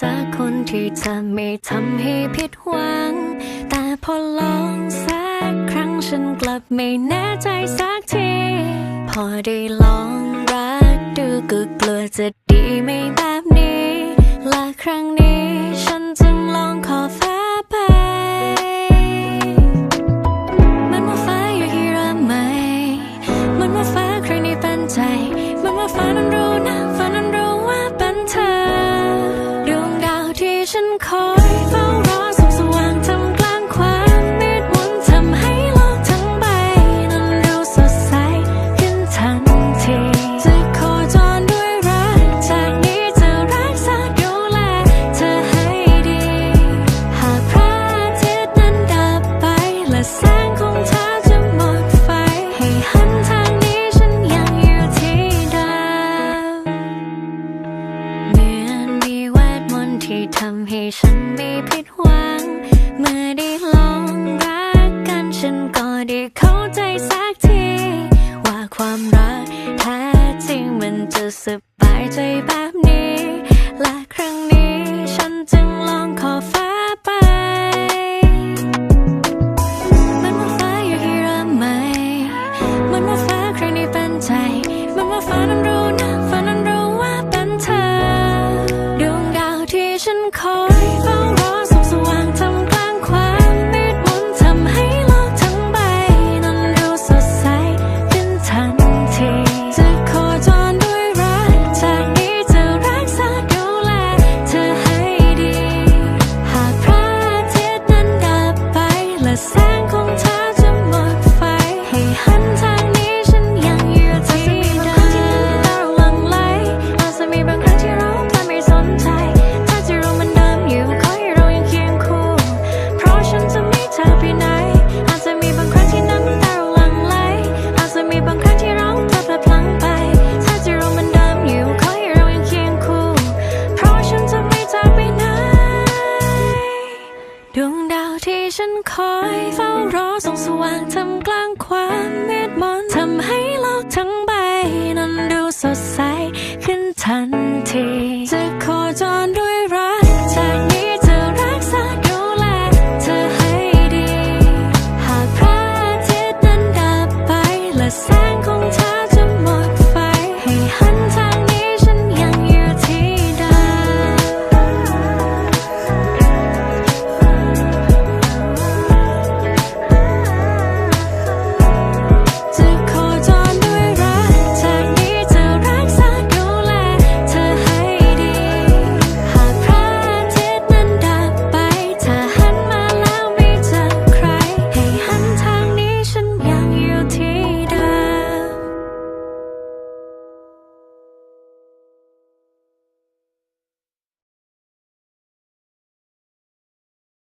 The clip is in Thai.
สักคนที่จะไม่ทำให้ผิดหวัง แต่พอลองสักครั้งฉันกลับไม่แน่ใจสักที พอได้ลองรักดูก็กลัวจะดีไม่แบบนี้ และครั้งนี้ ที่ทำให้ฉันมีผิดหวัง เมื่อได้ลองรักกันฉันก็ได้เข้าใจสักที ว่าความรักแท้จริงมันจะสบายใจแบบนี้ และครั้งนี้ฉันจึงลองขอฟ้าไป มันว่าฟ้าอยู่ที่เริ่มใหม่มันว่าฟ้าครั้งนี้เป็นใจ มันว่าฟ้านั้น คอยเฝ้ารอส่องสว่างทำกลางความ